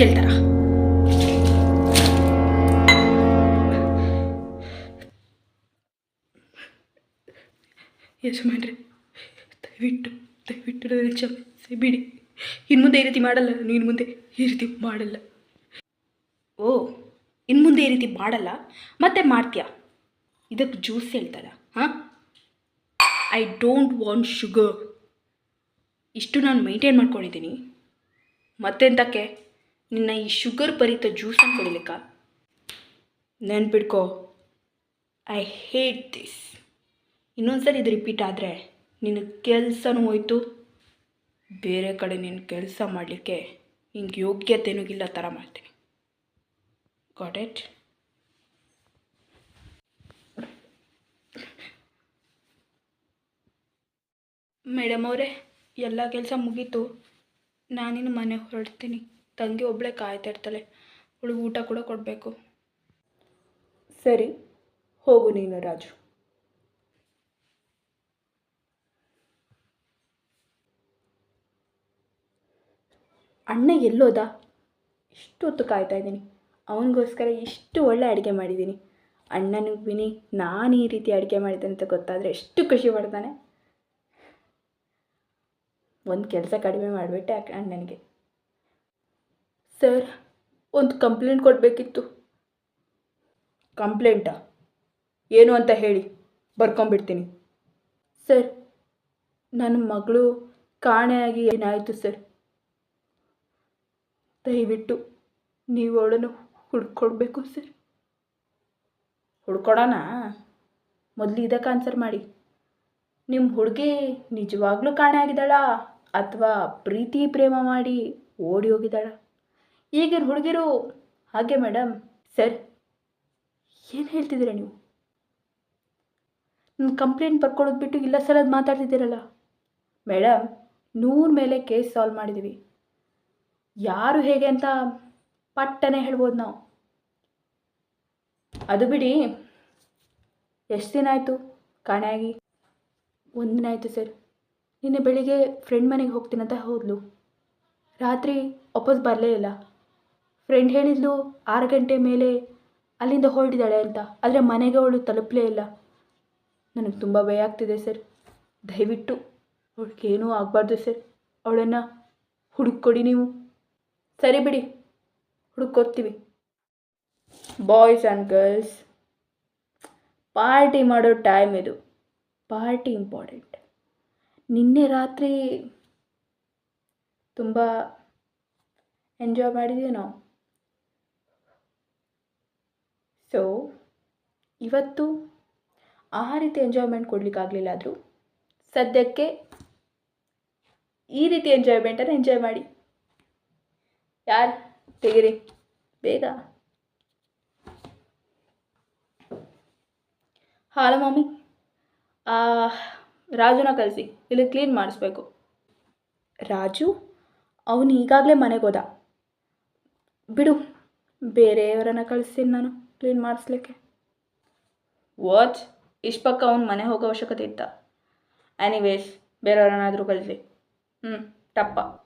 ಹೇಳ್ತಾರ? ಮಾಡ್ರಿ ದಯವಿಟ್ಟು ದಯವಿಟ್ಟು ನನಗೆ ಕ್ಷಮಿಸಿ ಬಿಡಿ. ಇನ್ನು ಮುಂದೆ ಈ ರೀತಿ ಮಾಡಲ್ಲ, ನೀನು ಮುಂದೆ ಈ ರೀತಿ ಮಾಡಲ್ಲ. ಓ ಇನ್ನು ಮುಂದೆ ಈ ರೀತಿ ಮಾಡಲ್ಲ? ಮತ್ತೆ ಮಾಡ್ತೀಯಾ? ಇದಕ್ಕೆ ಜ್ಯೂಸ್ ಹೇಳ್ತಾರ? ಹಾಂ? ಐ ಡೋಂಟ್ ವಾಂಟ್ ಶುಗರ್ ಇಷ್ಟು ನಾನು ಮೈಂಟೈನ್ ಮಾಡ್ಕೊಂಡಿದ್ದೀನಿ. ಮತ್ತೆಂತಕ್ಕೆ? ನಿನ್ನ ಈ ಶುಗರ್ ಭರಿತ ಜ್ಯೂಸನ್ನು ಕುಡಿಲಿಕ್ಕ? ನೆನ್ಪಿಡ್ಕೋ ಐ ಹೇಟ್ ದಿಸ್ ಇನ್ನೊಂದ್ಸರಿ ಇದು ರಿಪೀಟ್ ಆದರೆ ನಿನ್ನ ಕೆಲಸನೂ ಹೋಯ್ತು. ಬೇರೆ ಕಡೆ ನಿನ್ನ ಕೆಲಸ ಮಾಡಲಿಕ್ಕೆ ಹಿಂಗೆ ಯೋಗ್ಯತೆನೂ ಇಲ್ಲ ಥರ ಮಾಡ್ತೀನಿ. ಗಾಟ್ ಇಟ್ ಮೇಡಮ್ ಅವರೇ, ಎಲ್ಲ ಕೆಲಸ ಮುಗೀತು. ನಾನಿನ್ನು ಮನೆ ಹೊರಡ್ತೀನಿ. ತಂಗಿ ಒಬ್ಬಳೇ ಕಾಯ್ತಾ ಇರ್ತಾಳೆ. ಅವಳಿಗೆ ಊಟ ಕೂಡ ಕೊಡಬೇಕು. ಸರಿ, ಹೋಗು ನೀನು ರಾಜು. ಅಣ್ಣ ಎಲ್ಲೋದ? ಇಷ್ಟು ಹೊತ್ತು ಕಾಯ್ತಾ ಇದ್ದೀನಿ. ಅವನಿಗೋಸ್ಕರ ಇಷ್ಟು ಒಳ್ಳೆ ಅಡುಗೆ ಮಾಡಿದ್ದೀನಿ. ಅಣ್ಣನಿಗೆ ವಿನಿ, ನಾನು ಈ ರೀತಿ ಅಡುಗೆ ಮಾಡಿದೆ ಅಂತ ಗೊತ್ತಾದರೆ ಎಷ್ಟು ಖುಷಿ ಪಡ್ತಾನೆ. ಒಂದು ಕೆಲಸ ಕಡಿಮೆ ಮಾಡಿಬಿಟ್ಟೆ ಅಣ್ಣನಿಗೆ. ಸರ್ ಒಂದು ಕಂಪ್ಲೇಂಟ್ ಕೊಡಬೇಕಿತ್ತು. ಕಂಪ್ಲೇಂಟಾ? ಏನು ಅಂತ ಹೇಳಿ ಬರ್ಕೊಂಬಿಡ್ತೀನಿ ಸರ್ ನನ್ನ ಮಗಳು ಕಾಣೆಯಾಗಿ ಏನಾಯಿತು ಸರ್? ದಯವಿಟ್ಟು ನೀವು ಅವಳನ್ನು ಹುಡ್ಕೊಡ್ಬೇಕು ಸರ್. ಹುಡ್ಕೊಡೋಣ ಮೊದಲು ಇದಕ್ಕೆ ಆನ್ಸರ್ ಮಾಡಿ. ನಿಮ್ಮ ಹುಡುಗಿ ನಿಜವಾಗ್ಲೂ ಕಾಣೆ ಆಗಿದ್ದಾಳಾ? ಅಥವಾ ಪ್ರೀತಿ ಪ್ರೇಮ ಮಾಡಿ ಓಡಿ ಹೋಗಿದ್ದಾಳ? ಈಗಿನ ಹುಡುಗಿರು ಹಾಗೆ ಮೇಡಮ್ ಸರ್, ಏನು ಹೇಳ್ತಿದ್ದೀರ ನೀವು? ನನ್ನ ಕಂಪ್ಲೇಂಟ್ ಬರ್ಕೊಳೋದು ಬಿಟ್ಟು ಇಲ್ಲ ಸಲದ್ ಮಾತಾಡ್ತಿದ್ದೀರಲ್ಲ? ಮೇಡಮ್ ನೂರ ಮೇಲೆ ಕೇಸ್ ಸಾಲ್ವ್ ಮಾಡಿದ್ದೀವಿ ಯಾರು ಹೇಗೆ ಅಂತ ಪಟ್ಟನೆ ಹೇಳ್ಬೋದು ನಾವು. ಅದು ಬಿಡಿ. ಎಷ್ಟು ದಿನ ಆಯಿತು? ಕಾಣೆಯಾಗಿ ಒಂದು ದಿನ ಆಯಿತು ಸರ್. ನಿನ್ನೆ ಬೆಳಿಗ್ಗೆ ಫ್ರೆಂಡ್ ಮನೆಗೆ ಹೋಗ್ತೀನಂತ ಹೋದ್ಲು. ರಾತ್ರಿ ವಾಪಸ್ ಬರಲೇ ಇಲ್ಲ. ಫ್ರೆಂಡ್ ಹೇಳಿದ್ಲು, ಆರು ಗಂಟೆ ಮೇಲೆ ಅಲ್ಲಿಂದ ಹೊರಟಿದ್ದಾಳೆ ಅಂತ. ಆದರೆ ಮನೆಗೆ ಅವಳು ತಲುಪಲೇ ಇಲ್ಲ. ನನಗೆ ತುಂಬ ಭಯ ಆಗ್ತಿದೆ ಸರ್. ದಯವಿಟ್ಟು ಅವಳಿಗೇನೂ ಆಗಬಾರ್ದು ಸರ್. ಅವಳನ್ನು ಹುಡುಕೊಡಿ ನೀವು. ಸರಿ ಬಿಡಿ ಹುಡುಕೋತೀವಿ ಬಾಯ್ಸ್ ಆ್ಯಂಡ್ ಗರ್ಲ್ಸ್ ಪಾರ್ಟಿ ಮಾಡೋ ಟೈಮ್ ಇದು. ಪಾರ್ಟಿ ಇಂಪಾರ್ಟೆಂಟ್ ನಿನ್ನೆ ರಾತ್ರಿ ತುಂಬ ಎಂಜಾಯ್ ಮಾಡಿದ್ದೀವಿ ನಾವು. ಸೊ ಇವತ್ತು ಆ ರೀತಿ ಎಂಜಾಯ್ಮೆಂಟ್ ಕೊಡಲಿಕ್ಕಾಗಲಿಲ್ಲ ಆದರೂ ಸದ್ಯಕ್ಕೆ ಈ ರೀತಿ ಎಂಜಾಯ್ಮೆಂಟನ್ನು ಎಂಜಾಯ್ ಮಾಡಿ. ಯಾರು? ತೆಗೀರಿ. ಬೇಗ. ಹಾಲು ಮಮ್ಮಿ ರಾಜುನ ಕಳಿಸಿ. ಇಲ್ಲಿ ಕ್ಲೀನ್ ಮಾಡಿಸ್ಬೇಕು. ರಾಜು? ಅವನು ಈಗಾಗಲೇ ಮನೆಗೆ ಹೋದ. ಬಿಡು. ಬೇರೆಯವರನ್ನು ಕಳಿಸ್ತೀನಿ ನಾನು. ಕ್ಲೀನ್ ಮಾಡಿಸ್ಲಿಕ್ಕೆ. ವಾಚ್, ಇಷ್ಟು ಪಕ್ಕ ಅವ್ನು ಮನೆ ಹೋಗೋ ಅವಶ್ಯಕತೆ ಇತ್ತ? ಎನಿವೇಸ್ ಬೇರೆಯವ್ರನ್ನಾದರೂ ಕಳಿಸಿ. ಹ್ಞೂ ಟಪ್ಪ.